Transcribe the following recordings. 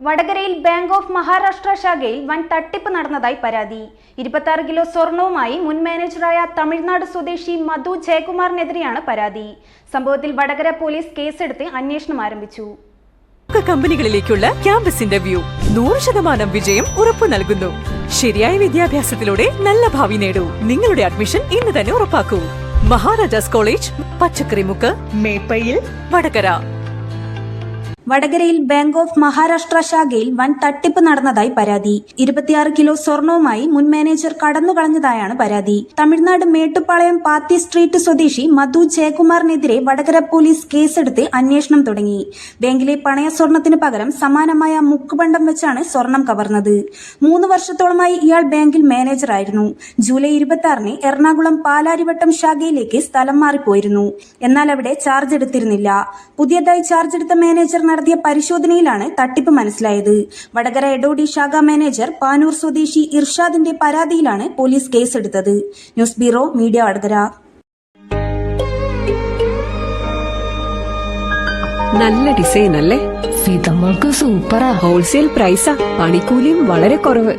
വടകരയിൽ bank of Maharashtra ശാഖയിൽ വൻ തട്ടിപ്പ് നടന്നതായി പരാതി. ഇരുപത്തി കിലോ സ്വർണവുമായി മുൻ മാനേജറായ തമിഴ്നാട് സ്വദേശി മധു ജയകുമാറിനെതിരെയാണ് പരാതി. സംഭവത്തിൽ വടകര പോലീസ് കേസെടുത്ത് അന്വേഷണം ആരംഭിച്ചു. കമ്പനികളിലേക്കുള്ള ക്യാമ്പസ് ഇന്റർവ്യൂ നൂറ് ശതമാനം വിജയം ഉറപ്പു നൽകുന്നു. ശരിയായ വിദ്യാഭ്യാസത്തിലൂടെ നല്ല ഭാവി നേടൂ. നിങ്ങളുടെ അഡ്മിഷൻ ഇന്ന് തന്നെ ഉറപ്പാക്കൂ. മഹാരാജാസ് കോളേജ് പച്ചക്കറിമുക്ക് മേപ്പയിൽ വടകര. വടകരയിൽ ബാങ്ക് ഓഫ് മഹാരാഷ്ട്ര ശാഖയിൽ വൻ തട്ടിപ്പ് നടന്നതായി പരാതി. ഇരുപത്തിയാറ് കിലോ സ്വർണവുമായി മുൻ മാനേജർ കടന്നുകളഞ്ഞതായാണ് പരാതി. തമിഴ്നാട് മേട്ടുപ്പാളയം പാത്തി സ്ട്രീറ്റ് സ്വദേശി മധു ജയകുമാറിനെതിരെ വടകര പോലീസ് കേസെടുത്ത് അന്വേഷണം തുടങ്ങി. ബാങ്കിലെ പണയ സ്വർണത്തിന് പകരം സമാനമായ മുക്കുപണ്ടം വെച്ചാണ് സ്വർണം കവർന്നത്. മൂന്ന് വർഷത്തോളമായി ഇയാൾ ബാങ്കിൽ മാനേജറായിരുന്നു ജൂലൈ ഇരുപത്തി ആറിന് എറണാകുളം പാലാരിവട്ടം ശാഖയിലേക്ക് സ്ഥലം മാറിപ്പോയിരുന്നു. എന്നാൽ അവിടെ ചാർജ് എടുത്തിരുന്നില്ല. പുതിയതായി ചാർജ് എടുത്ത മാനേജർ നടത്തിയ പരിശോധനയിലാണ് തട്ടിപ്പ് മനസ്സിലായത്. വടകര എഡോഡി ശാഖ മാനേജർ പാനൂർ സ്വദേശി ഇർഷാദിന്റെ പരാതിയിലാണ് പോലീസ് കേസെടുത്തത്. News bureau media Vadakara. നല്ല ഡിസൈൻ അല്ലേ? സീതമ്മൾക്ക് സൂപ്പറാ. ഹോൾസെയിൽ പ്രൈസാ. പണിക്കൂലിയും വളരെ കുറവ്.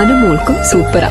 അനുമോൾക്കും സൂപ്പറാ.